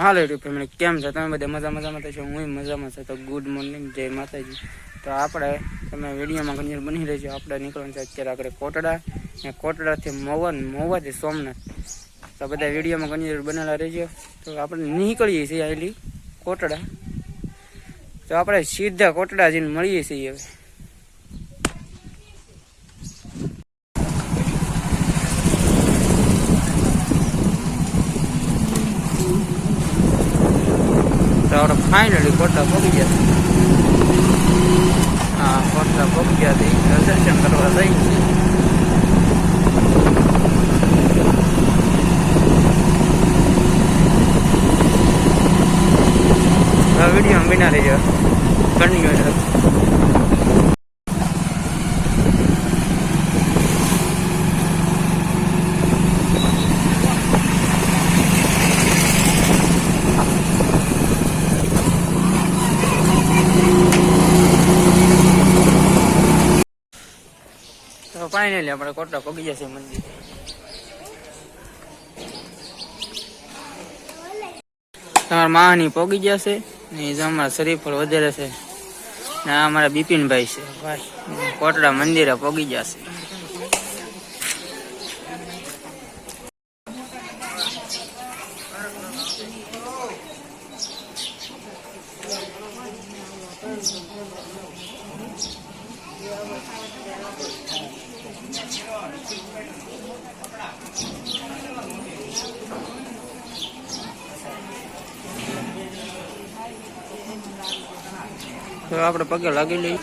હાલો YouTube family કેમ છો? તમે બધા મજા મજામાં છો? હું મજામાં છું. તો ગુડ મોર્નિંગ જય માતાજી. તો આપણે, તમે વિડીયોમાં કન્ટિન્યુ બની રહેજો. આપણે નીકળવાનું છે અત્યારે આપણે કોટડા. ને કોટડાથી મોવન મોવાથી સોમનાથ. તો બધા વિડીયોમાં કન્ટિન્યુ બનેલા રહેજો. તો આપણે નીકળીએ છીએ આટલી કોટડા. તો આપણે સીધા કોટડા જઈને મળીએ છીએ હવે તો આપણે ફાઇનલી કોટા પગી ગયા હા કોટા પગી ગયા હતી દર્શન કરવા થઈ વીડિયો બિના લેજો. કન્ટિન્યુ ફાઇનલી આપણે કોટા પગી જશે મંદિર. તમારા માની પોગી જશે ને અમારા શરીફ વધારે છે. ને અમારા બિપિનભાઈ છે. ભાઈ કોટડા મંદિરે પોગી જશે તો આપણે પગે લાગી લઈએ.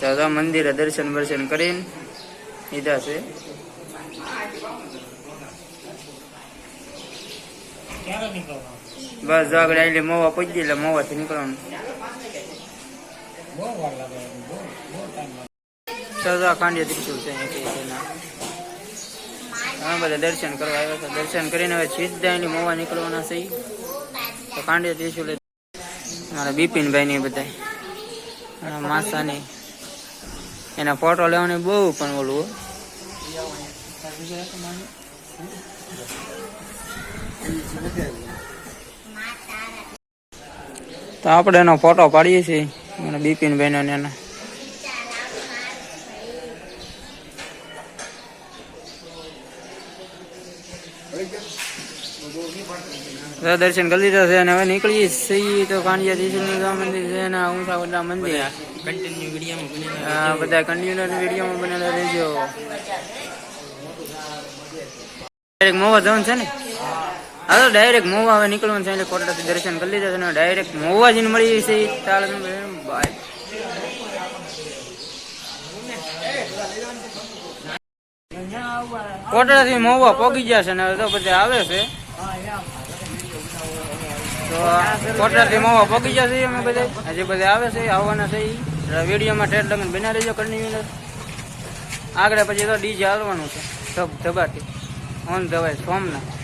તો મંદિરે દર્શન વર્શન કરીને લીધા છે. બસ આગળ આટલી મોવા ગઈ એટલે મોવાથી નીકળવાનું. તો જો આ છે અહીંયા કઈ છે ના. ઘણા બધા દર્શન કરવા આવ્યા હતા. દર્શન કરીને હવે સીધા એની મોવા નીકળવાના છે. તો કાંડિયા ત્રિશુલ મારા બિપિનભાઈ ની બધા માસા માસાની. એના ફોટો લેવાની બહુ પણ ઓલું હો. તો આપણે એનો ફોટો પાડીએ છીએ. અને બિપિનભાઈ નો ને એનો. દર્શન કરી લીધા છે અને હવે નીકળીએ છીએ તો કાંડિયા ગામ મંદિર છે અને ઊંચા બધા મંદિર કન્ટિન્યુ આ બધા કન્ટિન્યુઅર વિડીયોમાં બનેલા રહેજો. મોવા જવાનું છે ને? હા, તો ડાયરેક્ટ મોવા હવે નીકળવાનું છે, એટલે કોટડાથી દર્શન કરી લીધા છે ને ડાયરેક્ટ મોવા જઈને મળીએ છીએ તાળ બાય. કોટડાથી મોવા પોગી ગયા છે ને તો બધા આવે છે. તો કોટડાથી મોવા પોગી ગયા છે અમે બધા. હજી બધા આવે છે, આવવાના છે. વિડીયોમાં ઠેર લગન બના રહેજો કન્ટિન્યુ આગળ પછી તો ડીજે હાલવાનું છે. સબ ધબાટી. ઓન ધવાય સોમનાથ.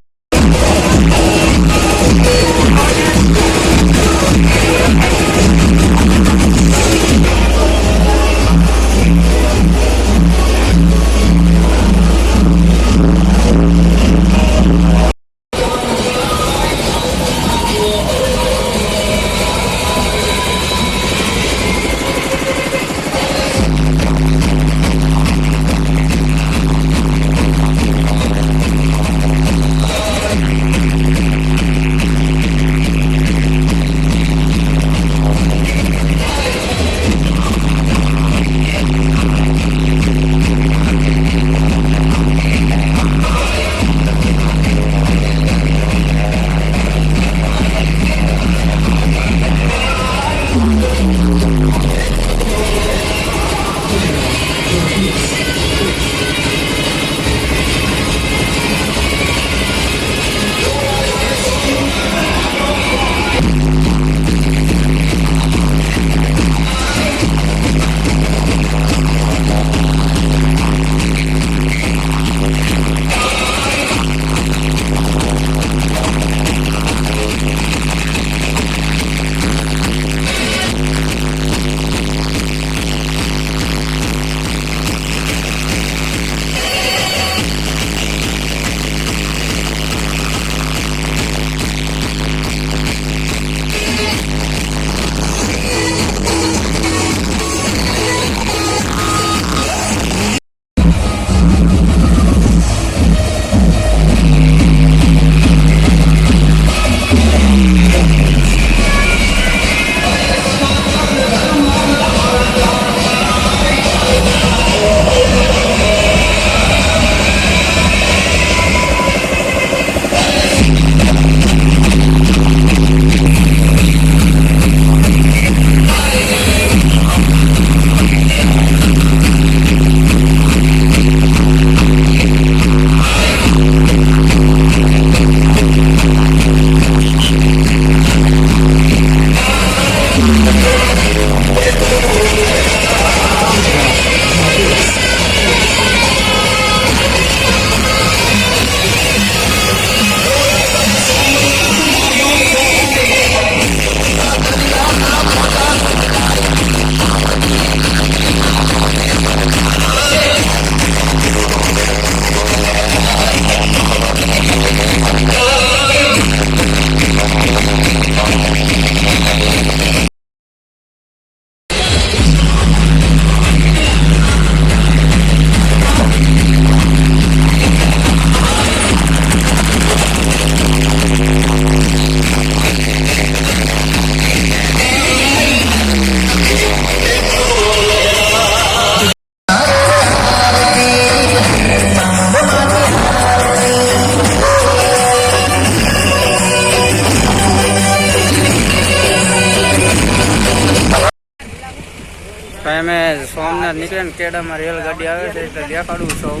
સોમનાથ નીકળે ને કેડામાં રેલગાડી આવે છે એટલે દેખાડું સૌ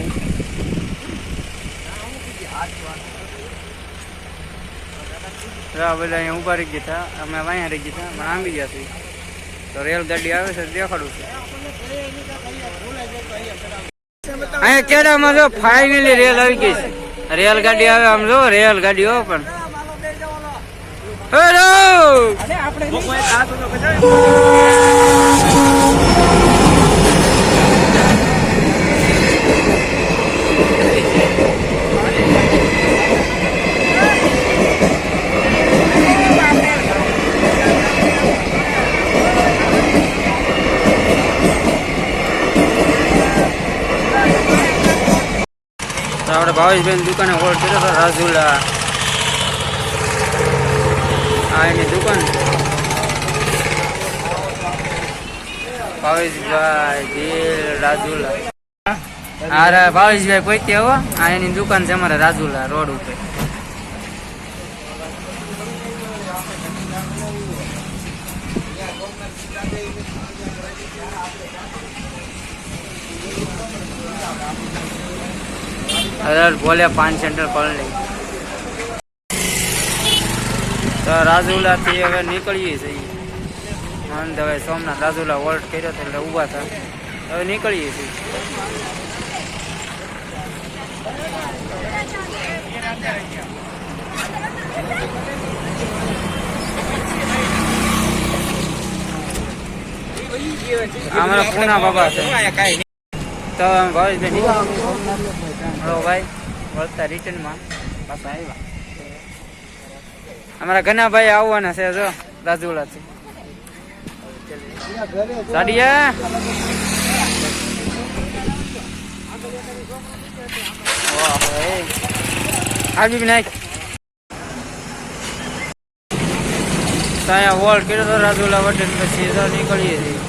બધા અહીંયા ઊભા રહી ગયા હતા. અમે અહીંયા રહી ગયા હતા, પણ આંબી ગયા છીએ તો રેલગાડી આવે છે દેખાડું છે. અહીંયા કેડામાં જો ફાઇનલી રેલ આવી ગઈ છે. રેલગાડી આવે આમ જો રેલગાડી હો, પણ આપણે ભાવેશભાઈ દુકાને હોલ્ડ કર્યો હતો રાજુલા. આ દુકાન. ભાવેશભાઈ રાજુલા. અરે ભાવેશભાઈ પૈતે હો? આ એની દુકાન છે અમારા રાજુલા રોડ ઉપર. અરે બોલે પાન સેન્ટર કોલોની તો રાજુલાથી હવે નીકળીએ છીએ. મને હવે સોમનાથ રાજુલા વોલ્ટ કર્યો હતો એટલે ઊભા હતા હવે નીકળીએ છીએ. અમારા પૂના બાબા છે. તો ભાવેશભાઈ ભાઈ, વળતા રિટર્નમાં પાછા આવ્યા. અમારા ઘણા ભાઈ આવવાના છે જો, રાજુલાથી. સાડિયા આવી નાખ. ત્યાં વોલ તો રાજુલા વટે પછી નીકળીએ છીએ.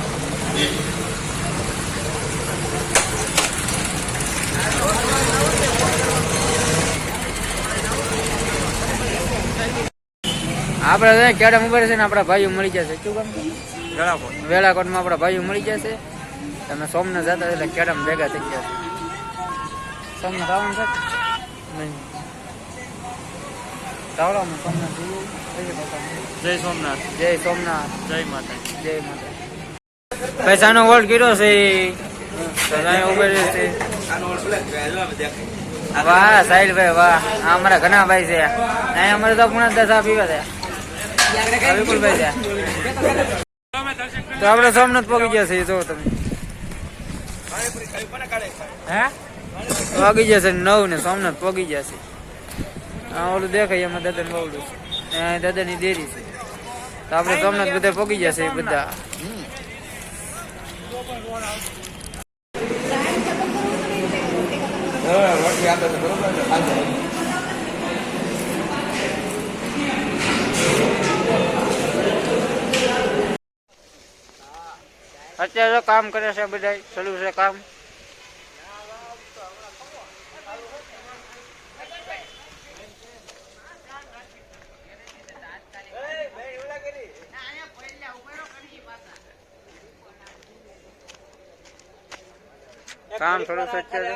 આપણે તો કેડા ઊભા છે ને આપણા ભાઈઓ મળી જશે. શું કામ? વેળાકોટમાં આપણા ભાઈઓ મળી જશે. તમે સોમનાથ જતા એટલે કેડમ ભેગા થઈ ગયા છે. સોમનાથ આવવાનું છે? નહીં. ચાવડામાં સોમનાથ. જય? સોમનાથ. જય સોમનાથ. જય માતા જય માતા પૈસાનો વોલ્ટ કર્યો છે? વાહ સાહિલ ભાઈ વાહ અમારા ઘણા ભાઈ છે. અહીંયા અમારે તો પૂણા દસ પીવા છે તો આપણે સોમનાથ પગી ગયા છે જો તમે. પગી પહોંચી જશે નવ ને સોમનાથ પગી જશે હા ઓલું દેખાય, એમાં દાદા ને બહુ છે. ની દેરી છે. તો આપણે સોમનાથ બધા પહોંચી જશે બધા. અત્યારે તો કામ કરે છે બધા ચાલુ છે કામ. કામ થોડું છે અત્યારે.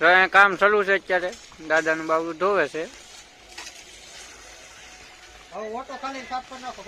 તો અહીંયા કામ ચાલુ છે અત્યારે. દાદાનું બાબુ ધોવે છે. ઓટો ખાલી સાફ કરી નાખો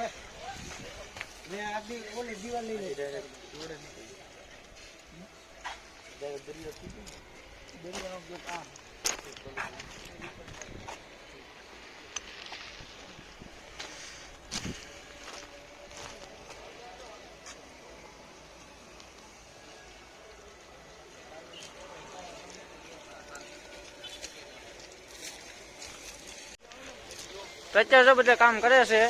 તો બધા કામ કરે છે.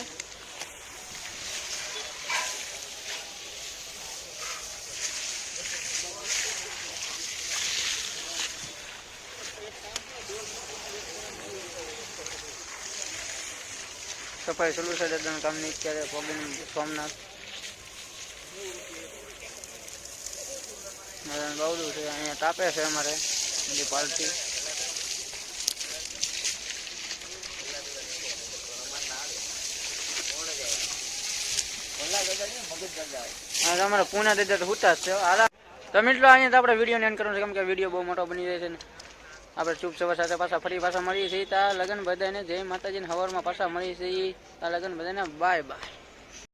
સફાઈ ચાલુ છે, દાદાનું કામની અત્યારે પગન સોમનાથ. બહુ બાવડું છે, અહીંયા તાપે છે અમારે બધી પાર્ટી તમારે પૂના દીધા તો હુતા છે. હાલા. તો મિત્રો, અહીંયા તો આપણે વીડિયો એન્ડ કરવાનું છે. કેમ કે વીડિયો બહુ મોટો બની જાય છે ને. આપણે ચૂપ સવાર સાથે પાછા ફરી પાછા મળીએ છીએ. ત્યાં લગન બધાને જય માતાજીને હવારમાં પાછા મળીએ છીએ. તા લગન બધાને, બાય બાય.